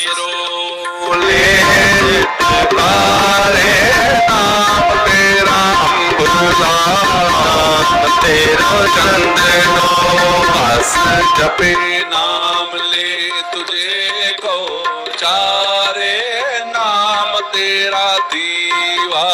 Zero ਲੈ ਤਾਰੇ ਨਾਮ ਤੇਰਾ ਅੰਬੁਲਾ ਤੇਰਾ ਚੰਦਨੋ ਬਸ ਜਪੇ ਨਾਮ ਲੈ ਤੁਝੇ ਕੋ ਚਾਰੇ, ਨਾਮ ਤੇਰਾ ਦੀਵਾ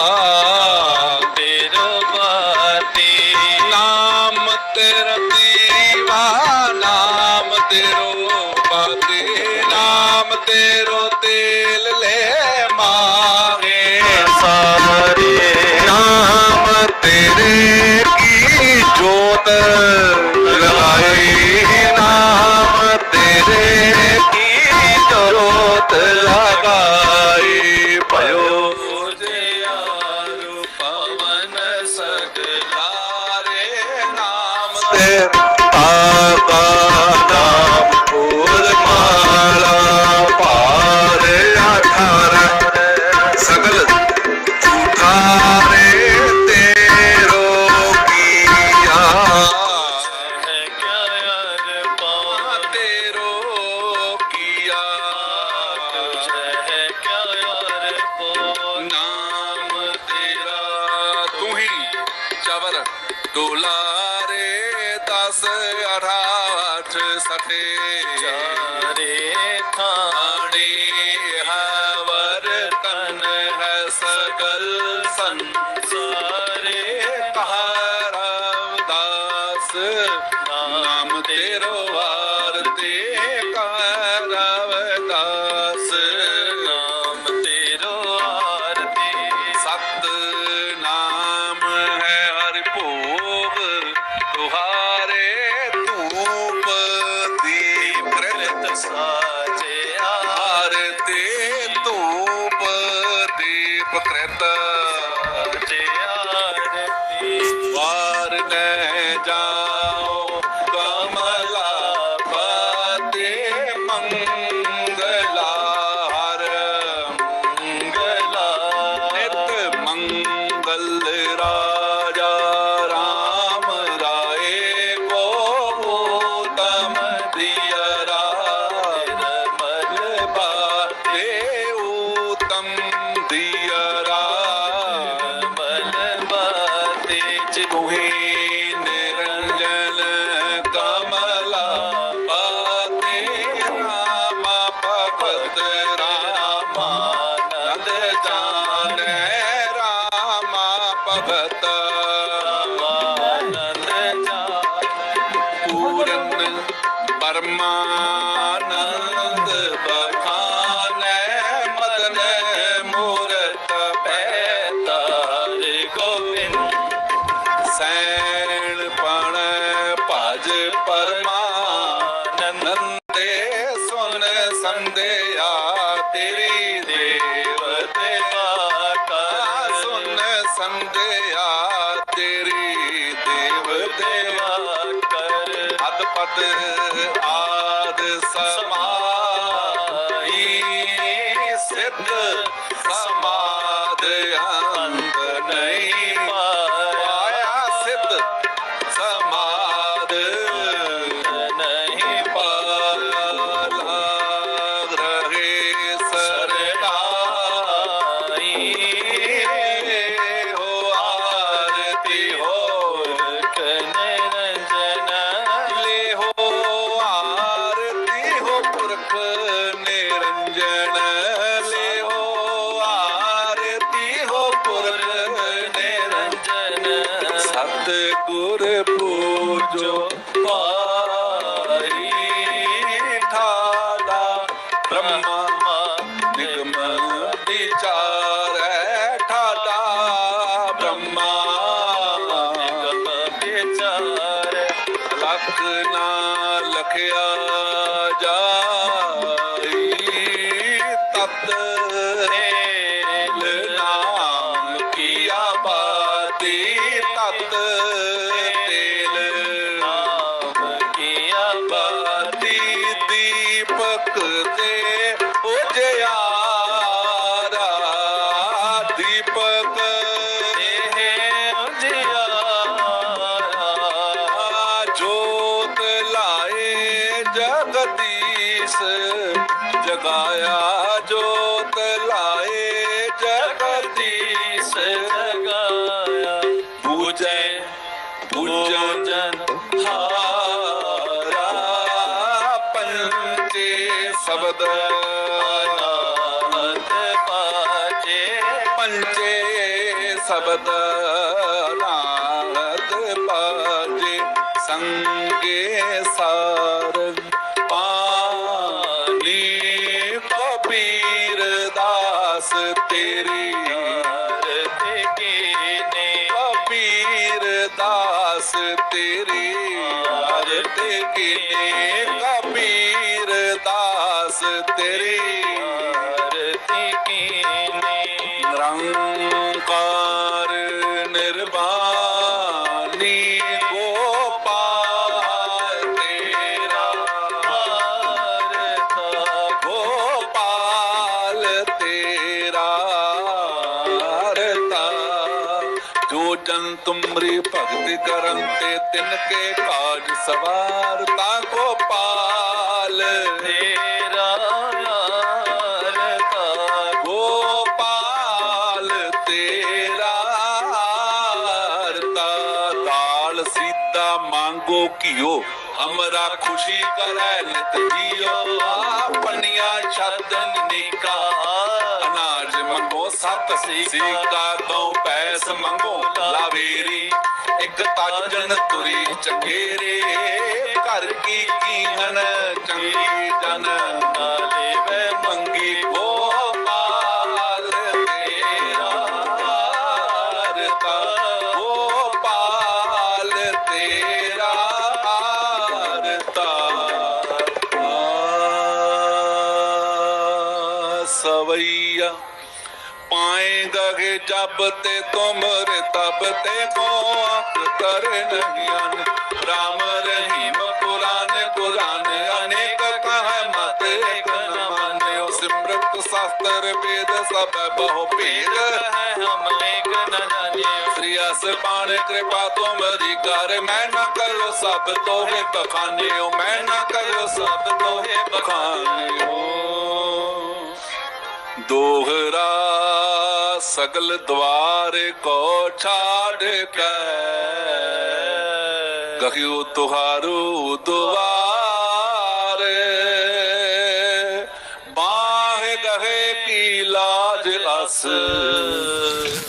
ਤੇਰਾ ਤਾਬਾ ਕਟੇ ਚਾਰੇ ਥਾਣੇ ਹਵਰ ਤਨ ਹੈ ਸਗਲ ਸੰਸਾਰੇ ਤਹਾਰਾਵ ਦਾਸ ਨਾਮ ਤੇਰੋ ਵਾਰ ਤੇ ਕਾਰਵ ਦਾਸ Planet to go. ਅਜ ਦੇ ਸੁਨ ਸੰਦਿਆ ਤੇਰੀ ਦੇਵ ਤੇ ਮਾਤਾ ਸੁਨ ਤੇਰੀ ਦੇਵ ਦੇਵਾ ਪਦ ਆਦ ਸਮਾਈ, ਸਿੱਧ ਸਮਾਦ ਅੰਤ ਨਹੀਂ। ਜੋ ਪਾਰੀ ਠਾਲਾ ਬ੍ਰਹਮਾ ਨਿਗਮ ਠਾਲਾ ਬ੍ਰਹਮਾ ਨਿਗਮ ਜਗਦੀਸ਼ ਜਗਾਇਆ, ਜੋਤ ਲਾਏ, ਜਗਦੀਸ਼ ਜਗਾਇਆ। ਪੂਜੈ, ਪੂਜਨ ਪੂਜਨ ਹਾਰਾ ਪੰਚੇ ਸ਼ਬਦ ਨਾਮਤ ਪਾਜੇ ਪੰਚੇ ਸ਼ਬਦ ਨਾਦ ਬਾਜੇ ਸੰਗੇ ਸਾਰ ਤੇਰੀ ਆਰਤੀ ਕੀਨੇ ਕਬੀਰ ਦਾਸ ਤੇਰੀ ਆਰਤ ਕੀਨੇ ਕਬੀਰ ਦਾਸ ਤੇਰੀ ਆਰਤੀ ਕੀਨੇ ਨਿਰੰਕਾਰ ਜਨ ਤੁਮਰੀ ਭਗਤ ਕਰਨ ਤੇ ਤਿਨ ਕੇ ਕਾਜ ਸਵਾਰ ਤਾ ਗੋਪਾਲ। ਤੇਰਾ ਆਰਤਾ ਗੋਪਾਲ ਤੇਰਾ ਰਤਾ ਦਾਲ ਸਿੱਧਾ ਮੰਗੋ ਕੀਓ ਹਮਰਾ ਖੁਸ਼ੀ ਛੱਡਨ ਨਿਕਾ ਅਨਾਜ ਮੰਗੋ, ਸਤ ਸੀਕਾ ਦੋ ਪੈਸ ਮੰਗੋ। ਲਾਵੇਰੀ, ਇੱਕ ਤਾਜਨ ਤੁਰੀ ਚੰਗੇਰੇ। ਘਰ ਕੀ ਕੀਹਨ ਚੰਗੀ ਜਨ ਨਾਲੇ ਵੇ लगे जब ते तुमर तब ते को कर नहीं अन राम रहीम पुराण पुराण अनेक कह मत एक न मान्यो सिमृत शास्त्र वेद सब बहु पीर है हम लेख न जाने श्रियस पाण कृपा तुमरी कर मैं न करो सब तो है बखाने मैं न करो सब तो है बखाने ਦੋਹਰਾ ਸਗਲ ਦਵਾਰ ਕੋ ਛਾੜ ਕੇ ਕਹਿਓ ਤੁਹਾਰੂ ਦੁਆਰ, ਬਾਹ ਗਹੇ ਕੀ ਲਾਜ ਅਸ।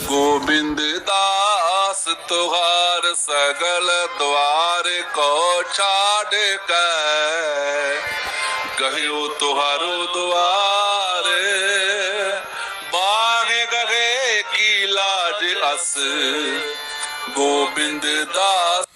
ਗੋਬਿੰਦ ਦਾਸ ਤੁਹਾਰ ਸਗਲ ਦਵਾਰ ਕੋ ਛਾੜ ਕੇ ਕਹਿਓ ਤੁਹਾਰੂ ਦੁਆਰ ਦਾਸ ਗੋਬਿੰਦ ਦਾਸ